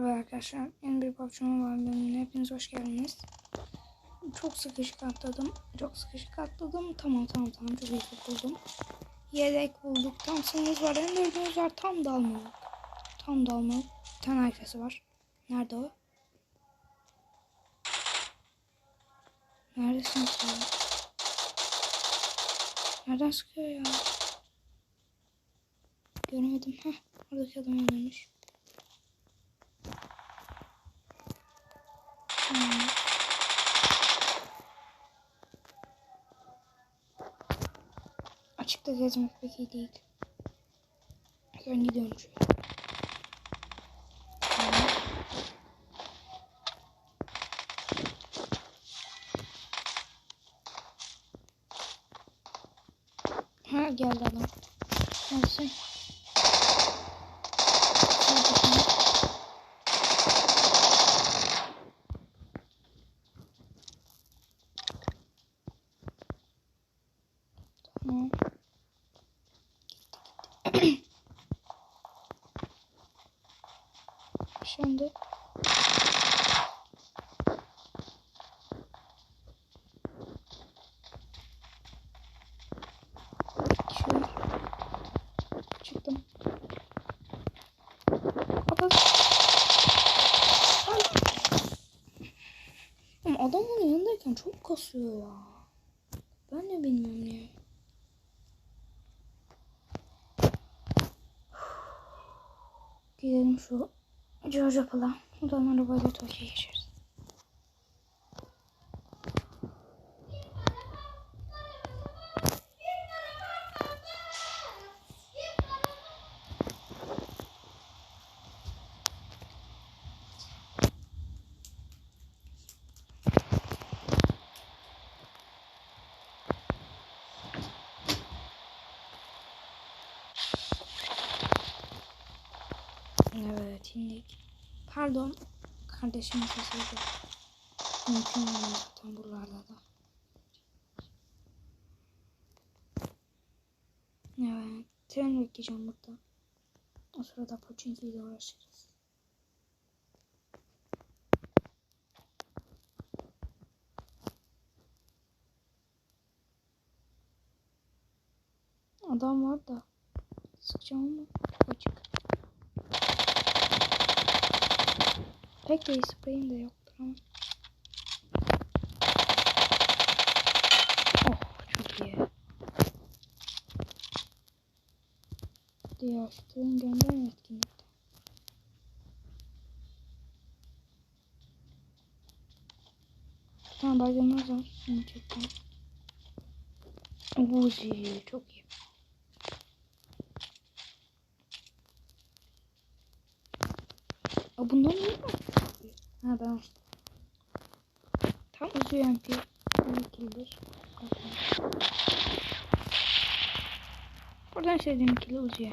Merhaba arkadaşlar. Yeni bir PUBG Mobile bölümüne hepiniz hoş geldiniz. Çok sıkışık atladım. Çok sıkışık atladım. Tamam tamam tamam çok iyi buldum. Yedek bulduk. Thompson'ımız var. M4'ümüz var. Tam dalmalık. Tam dalmalık. Bir tane arkası var. Nerede o? Neredesin sen? Nereden sıkıyor ya? Göremedim. Heh. Oradaki adam öldürmüş. Açıkta gezmek pek iyi değil. Ben gidiyorum şöyle. Ha geldi adam. Neredesin? Neredesin? Tamam. Şimdi şu çıktım. Kapat. Ama adam onun yanındayken çok kasıyor ya. Ben de bilmiyorum niye. Gidelim şu George Apple'a. Oradan arabayla Tokyo'ya geçeriz. Evet indik. Pardon. Kardeşimin sesiydi. Mümkün değil zaten buralarda da. Evet. Tren bekleyeceğim burada. O sırada Pochinki ile uğraşırız. Adam var da. Sıkacağım ama açık. Pek iyi spreyim de yoktur ama. Oh çok iyi. Stream gönderin etkinlikte. Bir tane baygınlar var. Onu çektim. Uzi çok iyi. Aa, bundan iyi mi? Ha ben açtım. Tam uzuyor ikilidir. Buradan sevdiğim ikili uzuyor.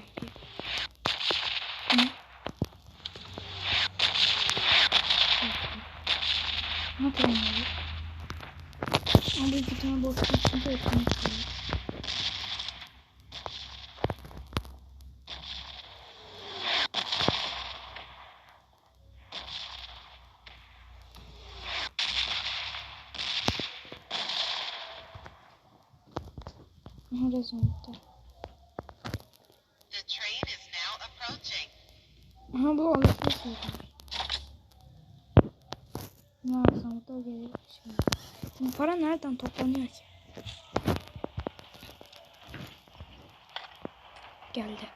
Hı. Ne yapayım? Ama iki tane boş tutsun da etmek approaching. Aha bu olası şeyler. Alsam da gelir şimdi. Bu para nereden toplanıyor ki? Geldi.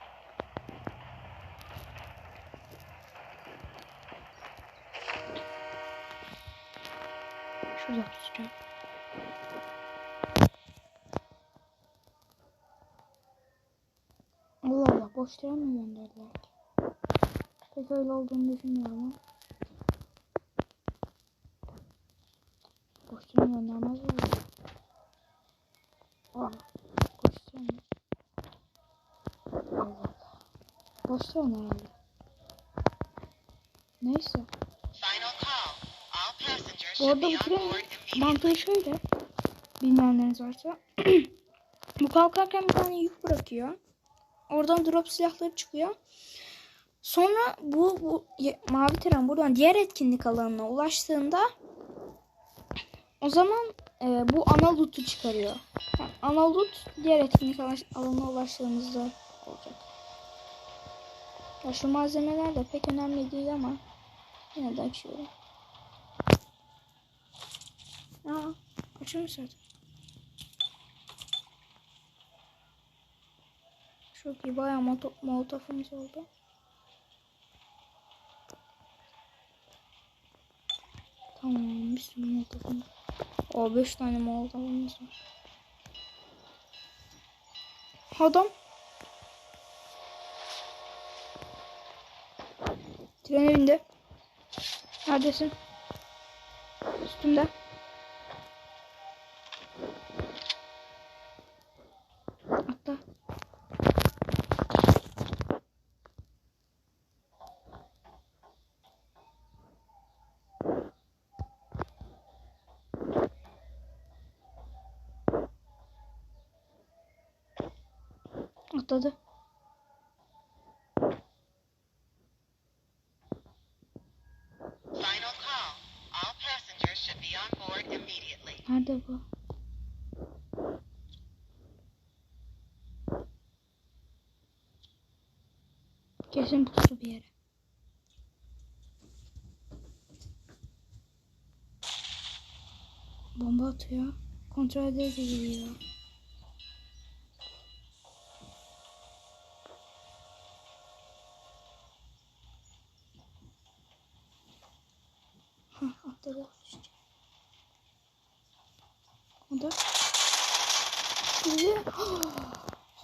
Şurada tutacağım. Allah Allah boş tren mi gönderdiler ki? Pek öyle olduğunu düşünmüyorum ama. Boş tren göndermezler mi? Aa, boş tren mi? Allah Allah. Boş tren herhalde. Neyse. Bu arada immediately. mantığı şöyle. Bilmeyenleriniz varsa. bu kalkarken bir tane yük bırakıyor. Oradan drop silahları çıkıyor. Sonra bu, bu mavi tren buradan diğer etkinlik alanına ulaştığında o zaman e, bu ana loot'u çıkarıyor. Yani ana loot diğer etkinlik ala- alanına ulaştığınızda olacak. Ya şu malzemeler de pek önemli değil ama yine de açıyorum. Aa, açılmış zaten. Çok iyi bayağı molotofumuz oldu. Tamam bir sürü molotofumuz. O 5 tane molotofumuz var. Adam. Trene bindi. Neredesin? Üstümde. İmmediately. Nerede bu? Kesin pusu bir yere. Bomba atıyor. Kontrol eder de Hah atladı. O da Bizi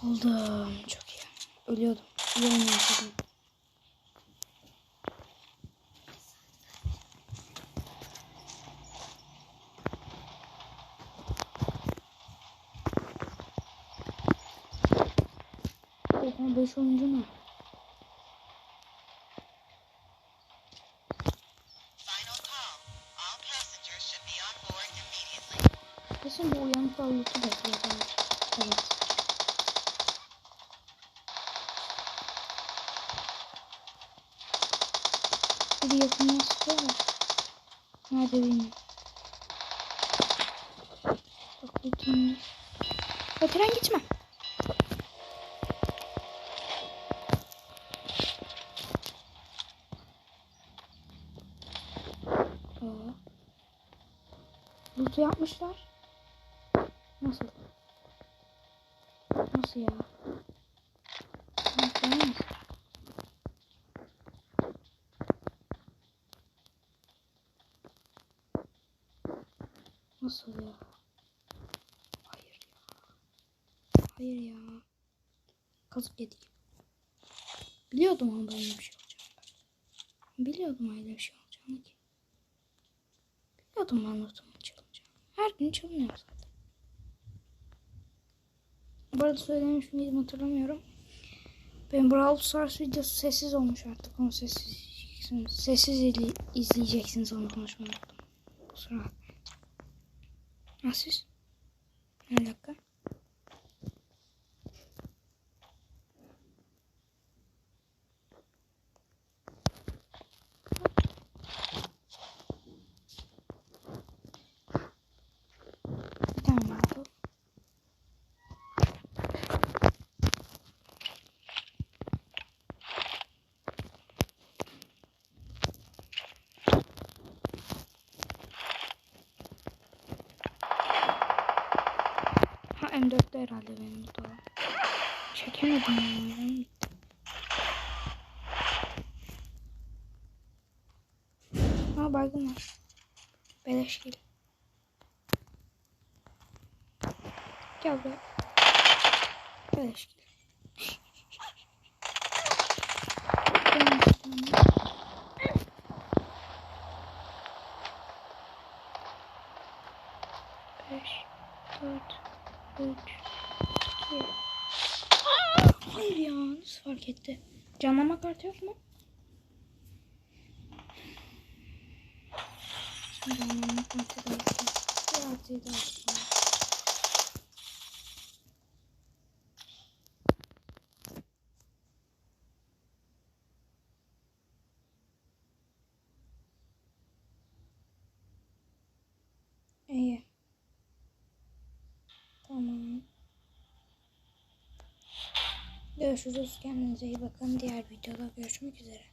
Oldum. Çok iyi. Ölüyordum. İyi oynamıştım. Oha 5 oyuncu mu? Kesin bu uyanık avlusu bekliyor. Evet. Biri yakından sıkıyor da. Nerede bilmiyorum. Bak bütün... Ya tren gitme. Aa. Loot'u yapmışlar. Nasıl? Nasıl ya? Nasıl nasıl? Nasıl ya? Hayır ya. Hayır ya. Kazık yedik. Biliyordum ama böyle bir şey olacağını. Biliyordum öyle bir şey olacağını ki. Biliyordum ben lootumun çalınacağını. Her gün çalınıyor zaten. Bu arada söylemiş miydim hatırlamıyorum. Benim Brawl Stars videosu sessiz olmuş artık. Onu sessiz sessiz izle- izleyeceksiniz onu konuşmayı unuttum. Kusura. Ha? Bir dakika. Bir tane oldu. Ha M4'te herhalde benim de o. Çekemedim ya. Ha baygın var. Beleş gel. Gel buraya. Beleş gel. Beş, dört, Hayır ya nasıl fark etti? Canlama kartı yok mu? Canlama kartı da yok. Bir artıyı da açtım. Görüşürüz. Kendinize iyi bakın. Diğer videoda görüşmek üzere.